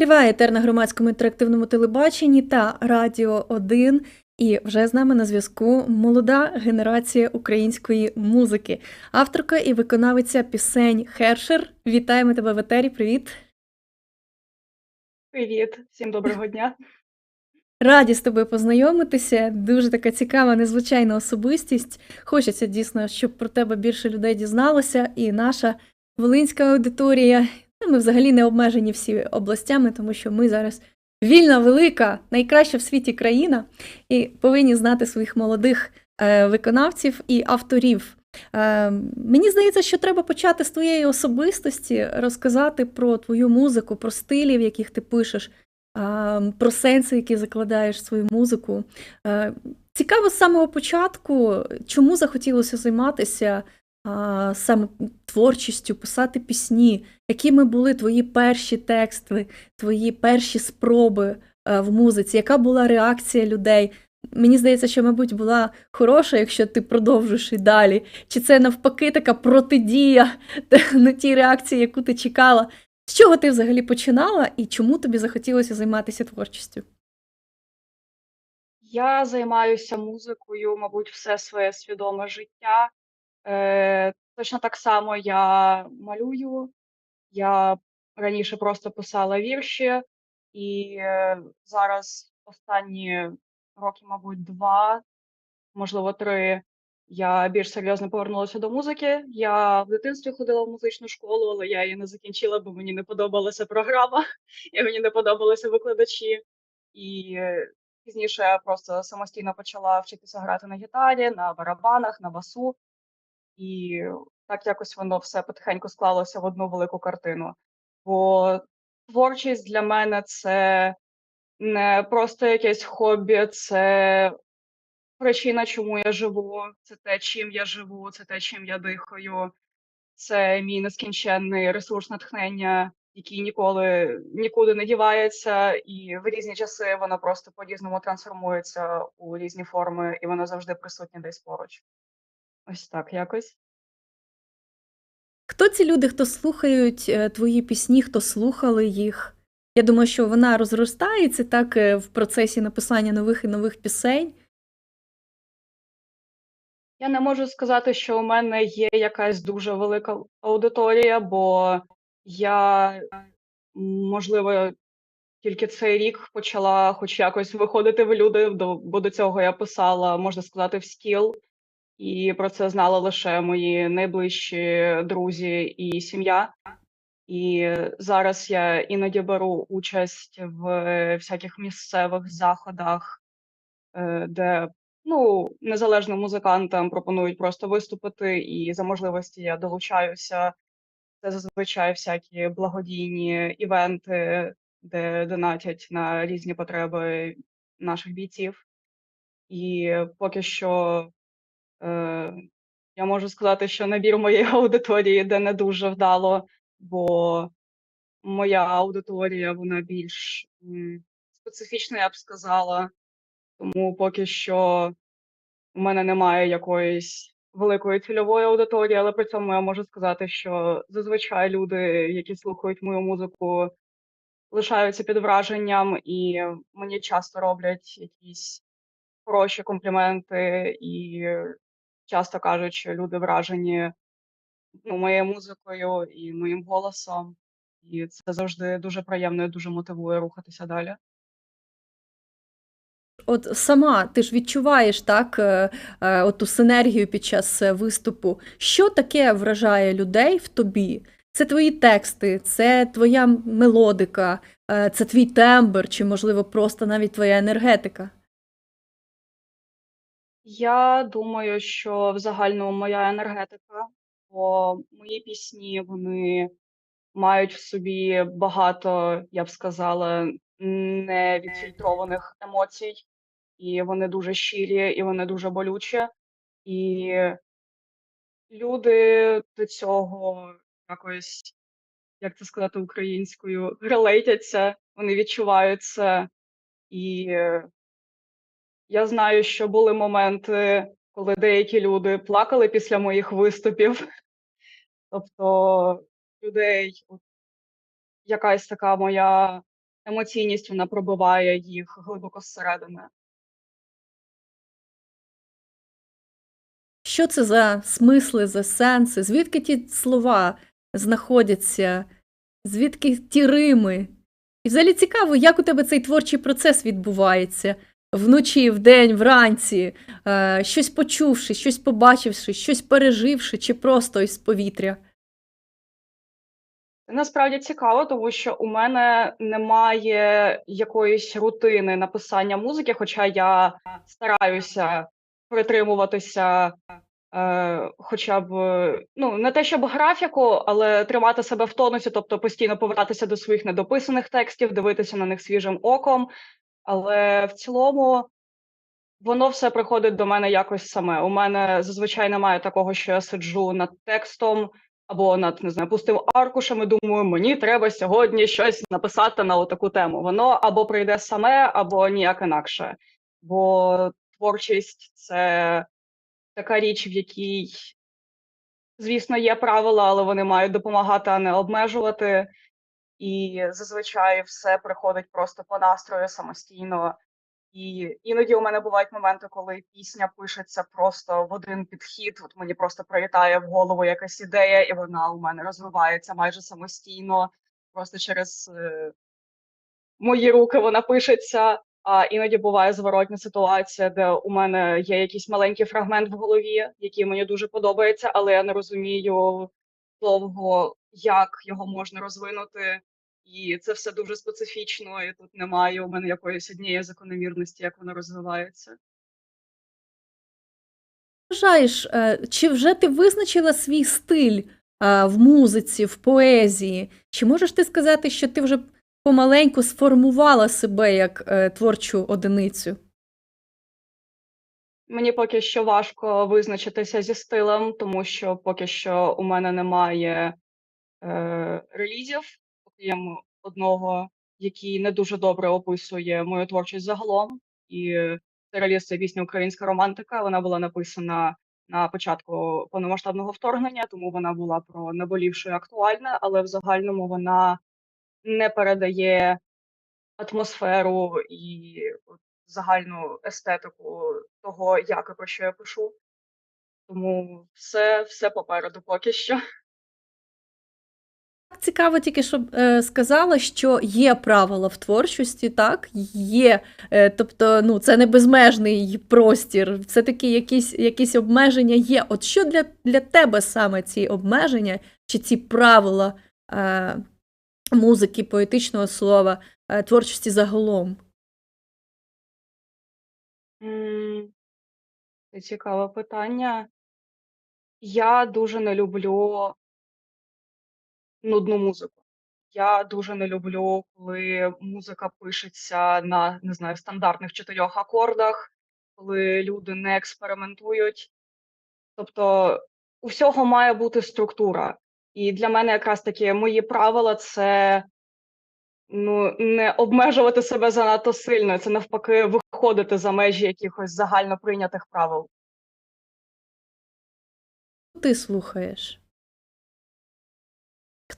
Триває етер на громадському інтерактивному телебаченні та Радіо 1. І вже з нами на зв'язку молода генерація української музики, авторка і виконавиця пісень Хершер. Вітаємо тебе в етері. Привіт! Привіт, всім доброго дня. Раді з тобою познайомитися. Дуже така цікава, незвичайна особистість. Хочеться дійсно, щоб про тебе більше людей дізналося, і наша волинська аудиторія. Ми взагалі не обмежені всі областями, тому що ми зараз вільна, велика, найкраща в світі країна, і повинні знати своїх молодих е, виконавців і авторів. Е, мені здається, що треба почати з твоєї особистості, розказати про твою музику, про стилі, в яких ти пишеш, про сенси, які закладаєш в свою музику. Е, Цікаво з самого початку, чому захотілося займатися саме творчістю, писати пісні, якими були твої перші тексти, твої перші спроби е, в музиці, яка була реакція людей? Мені здається, що, мабуть, була хороша, якщо ти продовжиш і далі. Чи це навпаки така протидія на тій реакції, яку ти чекала? З чого ти взагалі починала і чому тобі захотілося займатися творчістю? Я займаюся музикою, мабуть, все своє свідоме життя. Е, точно так само я малюю. Я раніше просто писала вірші, і е, зараз останні роки, мабуть, два, можливо, три, я більш серйозно повернулася до музики. Я в дитинстві ходила в музичну школу, але я її не закінчила, бо мені не подобалася програма, і мені не подобалися викладачі. І е, пізніше я просто самостійно почала вчитися грати на гітарі, на барабанах, на басу. І так якось воно все потихеньку склалося в одну велику картину. Бо творчість для мене це не просто якесь хобі, це причина, чому я живу, це те, чим я живу, це те, чим я дихаю, це мій нескінченний ресурс натхнення, який ніколи нікуди не дівається, і в різні часи воно просто по-різному трансформується у різні форми, і воно завжди присутнє десь поруч. Ось так якось. Хто ці люди, хто слухають е, твої пісні, хто слухали їх? Я думаю, що вона розростається так е, в процесі написання нових і нових пісень. Я не можу сказати, що у мене є якась дуже велика аудиторія, бо я, можливо, тільки цей рік почала хоч якось виходити в люди, бо до цього я писала, можна сказати, в стіл, і про це знали лише мої найближчі друзі і сім'я. І зараз я іноді беру участь в всяких місцевих заходах, е, де ну, незалежним музикантам пропонують просто виступити, і за можливості я долучаюся. Це зазвичай всякі благодійні івенти, де донатять на різні потреби наших бійців. І поки що я можу сказати, що набір моєї аудиторії йде не дуже вдало, бо моя аудиторія вона більш специфічна, я б сказала. Тому поки що у мене немає якоїсь великої цільової аудиторії, але при цьому я можу сказати, що зазвичай люди, які слухають мою музику, лишаються під враженням, і мені часто роблять якісь хороші компліменти, і часто кажуть, що люди вражені ну, моєю музикою і моїм голосом. І це завжди дуже приємно і дуже мотивує рухатися далі. От сама ти ж відчуваєш так, е, е, оту синергію під час е, виступу. Що таке вражає людей в тобі? Це твої тексти, це твоя мелодика, це твій тембр, чи, можливо, просто навіть твоя енергетика. Я думаю, що в загальному моя енергетика, бо мої пісні вони мають в собі багато, я б сказала, невідфільтрованих емоцій, і вони дуже щирі, і вони дуже болючі. І люди до цього якось, як це сказати українською, релейтяться, вони відчувають це. І я знаю, що були моменти, коли деякі люди плакали після моїх виступів. Тобто людей, от якась така моя емоційність вона пробиває їх глибоко зсередини. Що це за смисли, за сенси? Звідки ті слова знаходяться? Звідки ті рими? І взагалі цікаво, як у тебе цей творчий процес відбувається вночі, вдень, вранці, е, щось почувши, щось побачивши, щось переживши, чи просто із повітря. Насправді цікаво, тому що у мене немає якоїсь рутини написання музики, хоча я стараюся притримуватися е, хоча б ну не те, щоб графіку, але тримати себе в тонусі, тобто постійно повертатися до своїх недописаних текстів, дивитися на них свіжим оком. Але в цілому воно все приходить до мене якось саме. У мене зазвичай немає такого, що я сиджу над текстом або над не знаю, пустим аркушем і думаю, мені треба сьогодні щось написати на таку тему. Воно або прийде саме, або ніяк інакше. Бо творчість це така річ, в якій, звісно, є правила, але вони мають допомагати, а не обмежувати. І зазвичай все приходить просто по настрою самостійно. І іноді у мене бувають моменти, коли пісня пишеться просто в один підхід. От мені просто прилітає в голову якась ідея, і вона у мене розвивається майже самостійно, просто через е, мої руки вона пишеться. А іноді буває зворотня ситуація, де у мене є якийсь маленький фрагмент в голові, який мені дуже подобається, але я не розумію довго, як його можна розвинути. І це все дуже специфічно, і тут немає у мене якоїсь однієї закономірності, як воно розвивається. Вважаєш, е, чи вже ти визначила свій стиль е, в музиці, в поезії? Чи можеш ти сказати, що ти вже помаленьку сформувала себе як е, творчу одиницю? Мені поки що важко визначитися зі стилем, тому що поки що у мене немає е, релізів, окрім одного, який не дуже добре описує мою творчість загалом. І реліз це пісня Українська романтика. Вона була написана на початку повномасштабного вторгнення, тому вона була про наболівше і актуальне, але в загальному вона не передає атмосферу і загальну естетику того, як і про що я пишу. Тому все, все попереду поки що. Цікаво тільки, щоб е, сказала, що є правила в творчості, так? Є. Е, тобто, ну, це не безмежний простір, все-таки якісь, якісь обмеження є. От що для, для тебе саме ці обмеження чи ці правила е, музики, поетичного слова, е, творчості загалом? Цікаве питання. Я дуже не люблю нудну музику. Я дуже не люблю, коли музика пишеться на, не знаю, стандартних чотирьох акордах, коли люди не експериментують. Тобто у всього має бути структура. І для мене якраз таки мої правила це ну, не обмежувати себе занадто сильно, це навпаки виходити за межі якихось загально прийнятих правил. Ти слухаєш?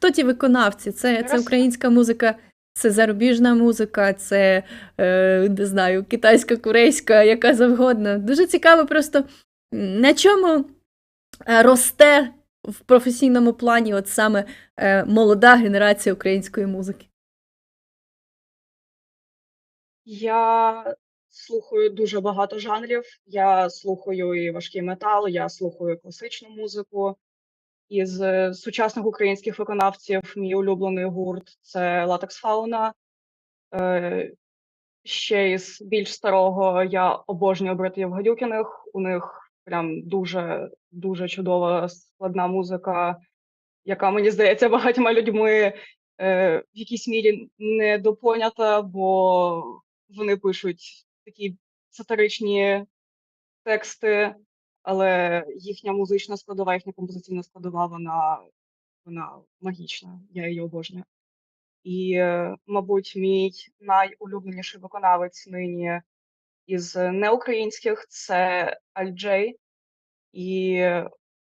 Хто ті виконавці? Це, це українська музика, це зарубіжна музика, це е, не знаю, китайська, корейська, яка завгодно. Дуже цікаво просто на чому е, росте в професійному плані от саме е, молода генерація української музики. Я слухаю дуже багато жанрів. Я слухаю і важкий метал, я слухаю класичну музику. Із е, сучасних українських виконавців мій улюблений гурт це Латекс Фауна. Е, ще із більш старого я обожнюю братів Гадюкіних. У них прям дуже дуже чудова складна музика, яка мені здається багатьма людьми е, в якійсь мірі недопонята, бо вони пишуть такі сатиричні тексти, але їхня музична складова, їхня композиційна складова, вона, вона магічна. Я її обожнюю. І, е, мабуть, мій найулюбленіший виконавець нині із неукраїнських це Аль-Джей. І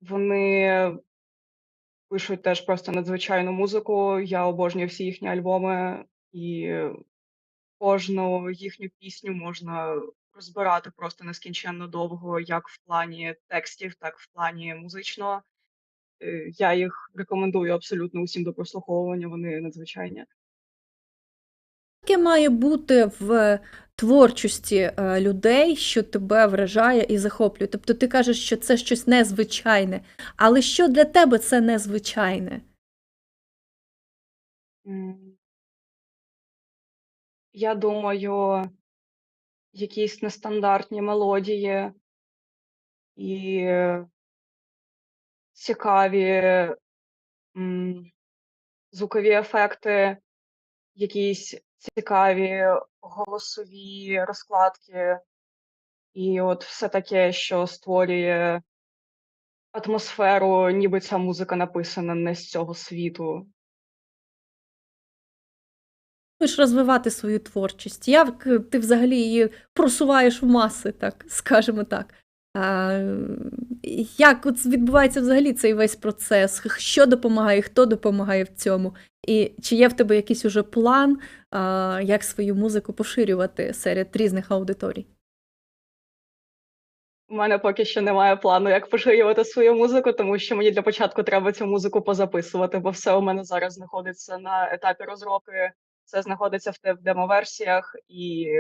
вони пишуть теж просто надзвичайну музику. Я обожнюю всі їхні альбоми. і кожну їхню пісню можна розбирати просто нескінченно довго, як в плані текстів, так в плані музичного. Е, я їх рекомендую абсолютно усім до прослуховування, вони надзвичайні. Яке має бути в творчості е, людей, що тебе вражає і захоплює? Тобто ти кажеш, що це щось незвичайне, але що для тебе це незвичайне? Я думаю, якісь нестандартні мелодії і цікаві, м, звукові ефекти, якісь цікаві голосові розкладки, і от все таке, що створює атмосферу, ніби ця музика написана не з цього світу. Розвивати свою творчість? Як е, ти взагалі її просуваєш в маси, так скажемо так? А, як от відбувається взагалі цей весь процес? Що допомагає, хто допомагає в цьому? І чи є в тебе якийсь уже план, а, як свою музику поширювати серед різних аудиторій? У мене поки що немає плану, як поширювати свою музику, тому що мені для початку треба цю музику позаписувати, бо все у мене зараз знаходиться на етапі розробки, все знаходиться в демоверсіях, і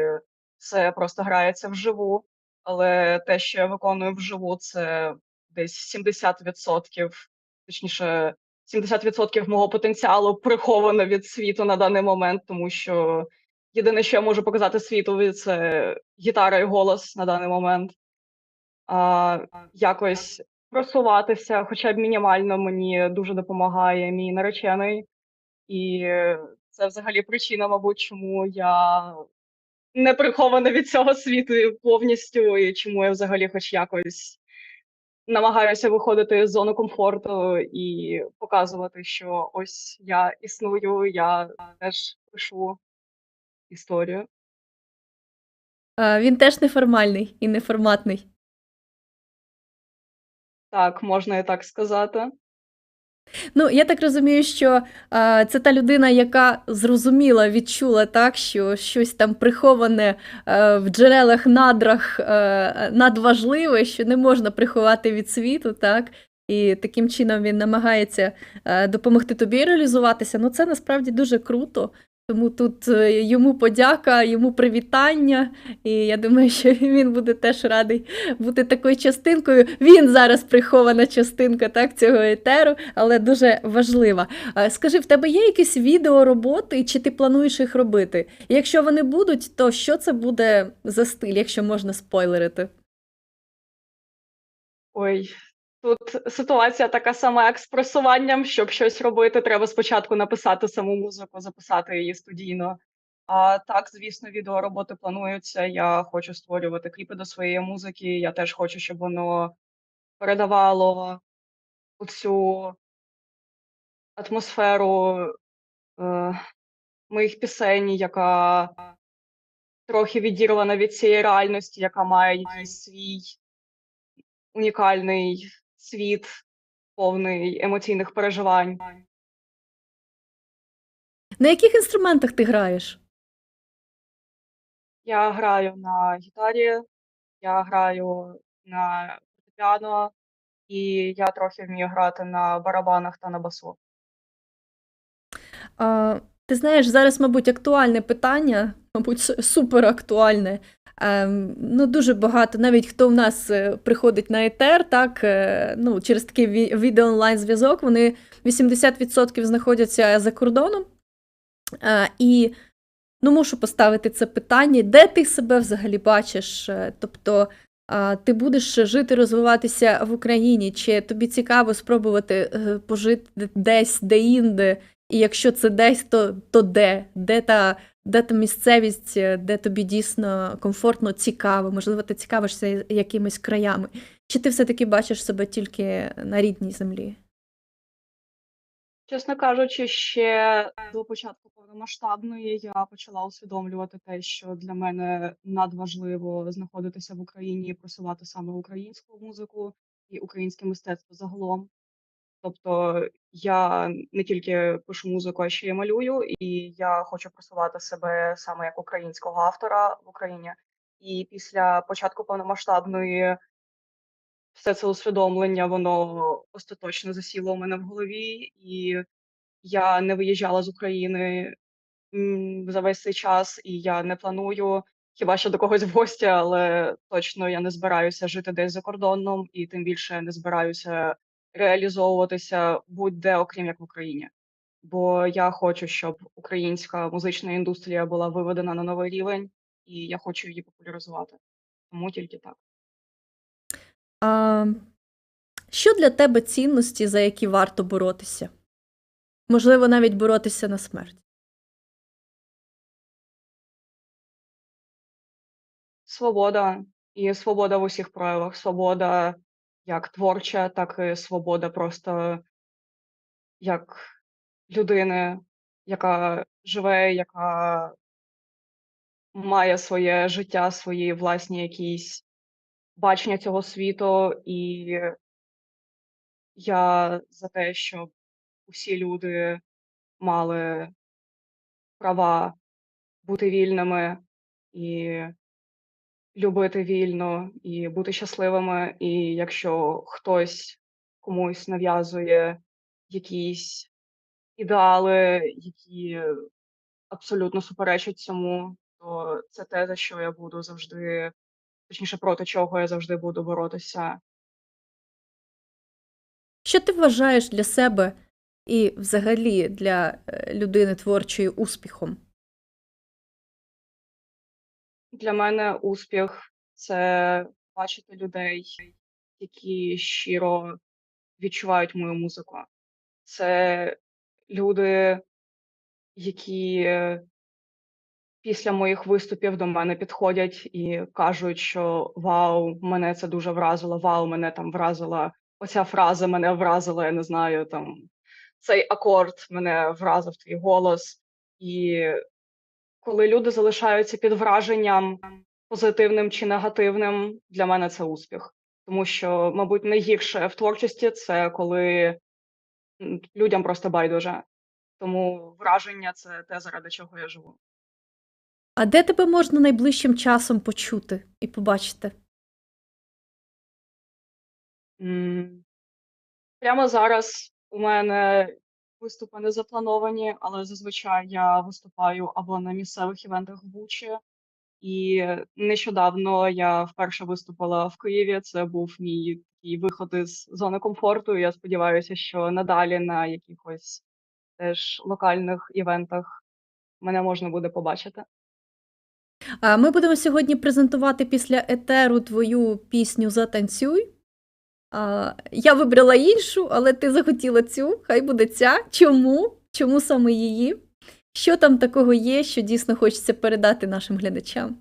все просто грається вживу. Але те, що я виконую вживу, це десь 70%, точніше, 70% мого потенціалу приховано від світу на даний момент, тому що єдине, що я можу показати світові, це гітара і голос на даний момент а, якось просуватися, хоча б мінімально мені дуже допомагає мій наречений. І це взагалі причина, мабуть, чому я не прихована від цього світу повністю, і чому я взагалі хоч якось намагаюся виходити з зони комфорту і показувати, що ось я існую, я теж пишу історію. А, він теж неформальний і неформатний. Так, можна і так сказати. Ну, я так розумію, що а, це та людина, яка зрозуміла, відчула так, що щось там приховане е, в джерелах, надрах е, надважливе, що не можна приховати від світу, так? І таким чином він намагається е, допомогти тобі реалізуватися. Ну, це насправді дуже круто. Тому тут е, йому подяка, йому привітання, і я думаю, що він буде теж радий бути такою частинкою. Він зараз прихована частинка так, цього етеру, але дуже важлива. Скажи, в тебе є якісь відеороботи, чи ти плануєш їх робити? Якщо вони будуть, то що це буде за стиль, якщо можна спойлерити? Ой, тут ситуація така сама, як з просуванням. Щоб щось робити, треба спочатку написати саму музику, записати її студійно. А так, звісно, відеороботи плануються. Я хочу створювати кліпи до своєї музики. Я теж хочу, щоб воно передавало оцю атмосферу е, моїх пісень, яка трохи відірвана від цієї реальності, яка має якийсь свій унікальний світ, повний емоційних переживань. На яких інструментах ти граєш? Я граю на гітарі, я граю на фортепіано, і я трохи вмію грати на барабанах та на басу. А, ти знаєш, зараз, мабуть, актуальне питання, мабуть, с- супер актуальне. Ем, ну, дуже багато, навіть хто в нас е, приходить на етер, так, е, ну, через такий відео-онлайн-зв'язок, вони 80% знаходяться за кордоном. Е, і ну, мушу поставити це питання, де ти себе взагалі бачиш? Тобто, ти будеш жити, розвиватися в Україні, чи тобі цікаво спробувати пожити десь, де-інде, і якщо це десь, то, то де? Де та, де та місцевість, е, де тобі дійсно комфортно, цікаво, можливо, ти цікавишся якимись краями. Чи ти все-таки бачиш себе тільки на рідній землі? Чесно кажучи, ще до початку повномасштабної я почала усвідомлювати те, що для мене надважливо знаходитися в Україні і просувати саме українську музику і українське мистецтво загалом. Тобто я не тільки пишу музику, а ще й малюю, і я хочу просувати себе саме як українського автора в Україні. І після початку повномасштабної все це усвідомлення, воно остаточно засіло у мене в голові, і я не виїжджала з України за весь цей час, і я не планую хіба що до когось в гості, але точно я не збираюся жити десь за кордоном, і тим більше не збираюся реалізовуватися будь-де, окрім як в Україні. Бо я хочу, щоб українська музична індустрія була виведена на новий рівень, і я хочу її популяризувати. Тому тільки так. А, що для тебе цінності, за які варто боротися? Можливо, навіть боротися на смерть. Свобода і свобода в усіх проявах. Свобода як творча, так і свобода просто як людини, яка живе, яка має своє життя, свої власні якісь бачення цього світу. І я за те, щоб усі люди мали права бути вільними і любити вільно, і бути щасливими. І якщо хтось комусь нав'язує якісь ідеали, які абсолютно суперечать цьому, то це те, за що я буду завжди, точніше, проти чого я завжди буду боротися. Що ти вважаєш для себе і взагалі для е, людини творчої успіхом? Для мене успіх це бачити людей, які щиро відчувають мою музику. Це люди, які після моїх виступів до мене підходять і кажуть, що вау, мене це дуже вразило, вау, мене там вразила оця фраза, мене вразила, я не знаю, там цей акорд мене вразив твій голос. І коли люди залишаються під враженням позитивним чи негативним, для мене це успіх. Тому що, мабуть, найгірше в творчості це коли людям просто байдуже. Тому враження це те, заради чого я живу. А де тебе можна найближчим часом почути і побачити? Прямо зараз у мене виступи не заплановані, але зазвичай я виступаю або на місцевих івентах в Бучі. І нещодавно я вперше виступила в Києві. Це був мій такий виход із зони комфорту. Я сподіваюся, що надалі на якихось теж локальних івентах мене можна буде побачити. Ми будемо сьогодні презентувати після етеру твою пісню Затанцюй. А, я вибрала іншу, але ти захотіла цю, хай буде ця. Чому? Чому саме її? Що там такого є, що дійсно хочеться передати нашим глядачам?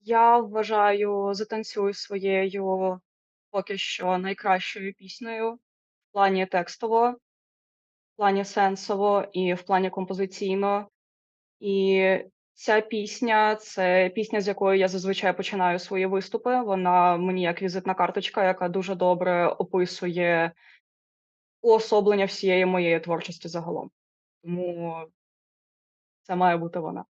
Я вважаю затанцюй своєю поки що найкращою піснею в плані текстово, в плані сенсово і в плані композиційно. І ця пісня це пісня, з якої я зазвичай починаю свої виступи. Вона мені як візитна карточка, яка дуже добре описує уособлення всієї моєї творчості загалом. Тому це має бути вона.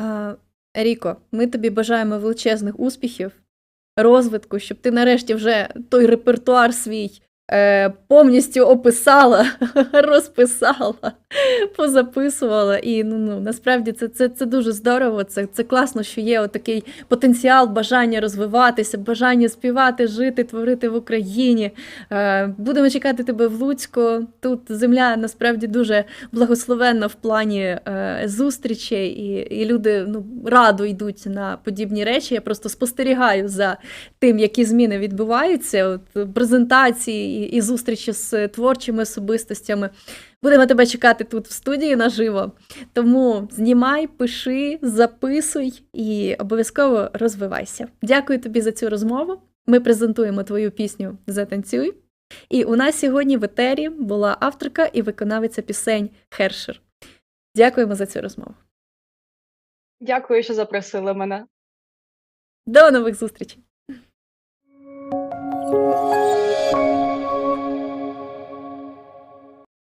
А, Ріко, ми тобі бажаємо величезних успіхів, розвитку, щоб ти нарешті вже той репертуар свій е, повністю описала, розписала, позаписувала. І ну, ну, насправді це, це, це дуже здорово. Це, це класно, що є отакий потенціал, бажання розвиватися, бажання співати, жити, творити в Україні. Е, будемо чекати тебе в Луцьку. Тут земля насправді дуже благословенна в плані е, зустрічей, і, і люди ну, радо йдуть на подібні речі. Я просто спостерігаю за тим, які зміни відбуваються, от, презентації і, і зустрічі з творчими особистостями. Будемо тебе чекати тут в студії наживо. Тому знімай, пиши, записуй і обов'язково розвивайся. Дякую тобі за цю розмову. Ми презентуємо твою пісню Затанцюй. І у нас сьогодні в етері була авторка і виконавиця пісень Хершер. Дякуємо за цю розмову. Дякую, що запросили мене. До нових зустрічей!